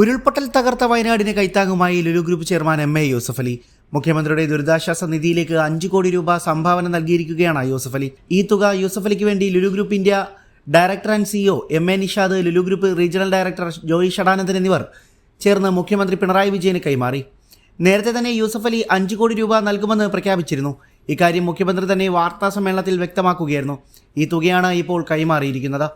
ഉരുൾപൊട്ടൽ തകർത്ത വയനാടിന് കൈത്താങ്ങുമായി Lulu group chairman M A Yusuff Ali. മുഖ്യമന്ത്രിയുടെ ദുരിതാശ്വാസ നിധിയിലേക്ക് അഞ്ച് കോടി രൂപ സംഭാവന നൽകിയിരിക്കുകയാണ് യൂസഫ് അലി. ഈ തുക യൂസഫ് അലിക്ക് വേണ്ടി Lulu group India director and CEO M A Nishad Lulu group regional director Joy Sadanandan എന്നിവർ ചേർന്ന് മുഖ്യമന്ത്രി പിണറായി വിജയന് കൈമാറി. നേരത്തെ തന്നെ യൂസഫ് അലി അഞ്ച് കോടി രൂപ നൽകുമെന്ന് പ്രഖ്യാപിച്ചിരുന്നു. ഇക്കാര്യം മുഖ്യമന്ത്രി തന്നെ വാർത്താ സമ്മേളനത്തിൽ വ്യക്തമാക്കുകയായിരുന്നു. ഈ തുകയാണ് ഇപ്പോൾ കൈമാറിയിരിക്കുന്നത്.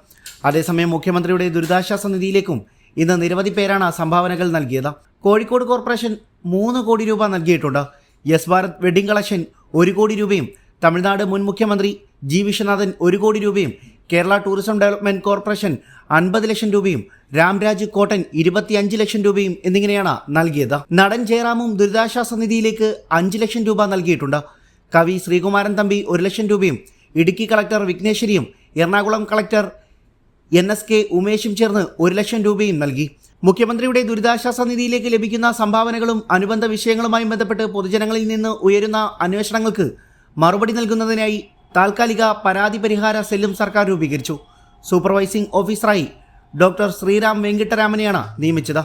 അതേസമയം മുഖ്യമന്ത്രിയുടെ ദുരിതാശ്വാസ നിധിയിലേക്കും ഇന്ന് നിരവധി പേരാണ് സംഭാവനകൾ നൽകിയത്. കോഴിക്കോട് കോർപ്പറേഷൻ മൂന്ന് കോടി രൂപ നൽകിയിട്ടുണ്ട്. യെസ് ഭാരത് വെഡിംഗ് കളക്ഷൻ ഒരു കോടി രൂപയും തമിഴ്നാട് മുൻ മുഖ്യമന്ത്രി ജി വിശ്വനാഥൻ ഒരു കോടി രൂപയും കേരള ടൂറിസം ഡെവലപ്മെന്റ് കോർപ്പറേഷൻ അൻപത് ലക്ഷം രൂപയും രാംരാജ് കോട്ടൻ ഇരുപത്തിയഞ്ച് ലക്ഷം രൂപയും എന്നിങ്ങനെയാണ് നൽകിയത്. നടൻ ജയറാമും ദുരിതാശ്വാസ നിധിയിലേക്ക് അഞ്ച് ലക്ഷം രൂപ നൽകിയിട്ടുണ്ട്. കവി ശ്രീകുമാരൻ തമ്പി ഒരു ലക്ഷം രൂപയും Idukki collector വിഘ്നേശ്വരിയും Ernakulam collector N S K ഉമേഷും ചേർന്ന് ഒരു ലക്ഷം രൂപയും നൽകി. മുഖ്യമന്ത്രിയുടെ ദുരിതാശ്വാസ നിധിയിലേക്ക് ലഭിക്കുന്ന സംഭാവനകളും അനുബന്ധ വിഷയങ്ങളുമായി ബന്ധപ്പെട്ട് പൊതുജനങ്ങളിൽ നിന്ന് ഉയരുന്ന അന്വേഷണങ്ങൾക്ക് മറുപടി നൽകുന്നതിനായി താൽക്കാലിക പരാതി പരിഹാര സെല്ലും സർക്കാർ രൂപീകരിച്ചു. സൂപ്പർവൈസിംഗ് ഓഫീസറായി ഡോക്ടർ ശ്രീറാം വെങ്കിട്ടരാമനെയാണ് നിയമിച്ചത്.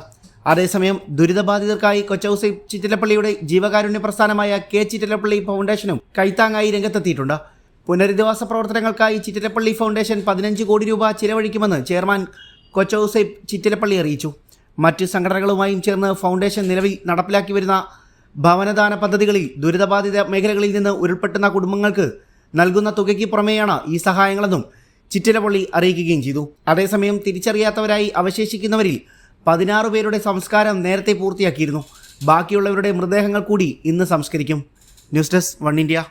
അതേസമയം ദുരിതബാധിതർക്കായി കൊച്ചൌസൈ ചിറ്റിലപ്പള്ളിയുടെ ജീവകാരുണ്യ പ്രസ്ഥാനമായ കെ ചിറ്റിലപ്പള്ളി ഫൗണ്ടേഷനും കൈത്താങ്ങായി രംഗത്തെത്തിയിട്ടുണ്ട്. പുനരധിവാസ പ്രവർത്തനങ്ങൾക്കായി ചിറ്റിലപ്പള്ളി ഫൗണ്ടേഷൻ പതിനഞ്ച് കോടി രൂപ ചിലവഴിക്കുമെന്ന് ചെയർമാൻ കൊച്ചൌസൈബ് ചിറ്റിലപ്പള്ളി അറിയിച്ചു. മറ്റ് സംഘടനകളുമായും ചേർന്ന് ഫൗണ്ടേഷൻ നിലവിൽ നടപ്പിലാക്കി വരുന്ന ഭവനദാന പദ്ധതികളിൽ ദുരിതബാധിത മേഖലകളിൽ നിന്ന് ഉരുൾപ്പെട്ടുന്ന കുടുംബങ്ങൾക്ക് നൽകുന്ന തുകയ്ക്ക് പുറമെയാണ് ഈ സഹായങ്ങളെന്നും ചിറ്റിലപ്പള്ളി അറിയിക്കുകയും ചെയ്തു. അതേസമയം തിരിച്ചറിയാത്തവരായി അവശേഷിക്കുന്നവരിൽ പതിനാറ് പേരുടെ സംസ്കാരം നേരത്തെ പൂർത്തിയാക്കിയിരുന്നു. ബാക്കിയുള്ളവരുടെ മൃതദേഹങ്ങൾ കൂടി ഇന്ന് സംസ്കരിക്കും. News desk one India.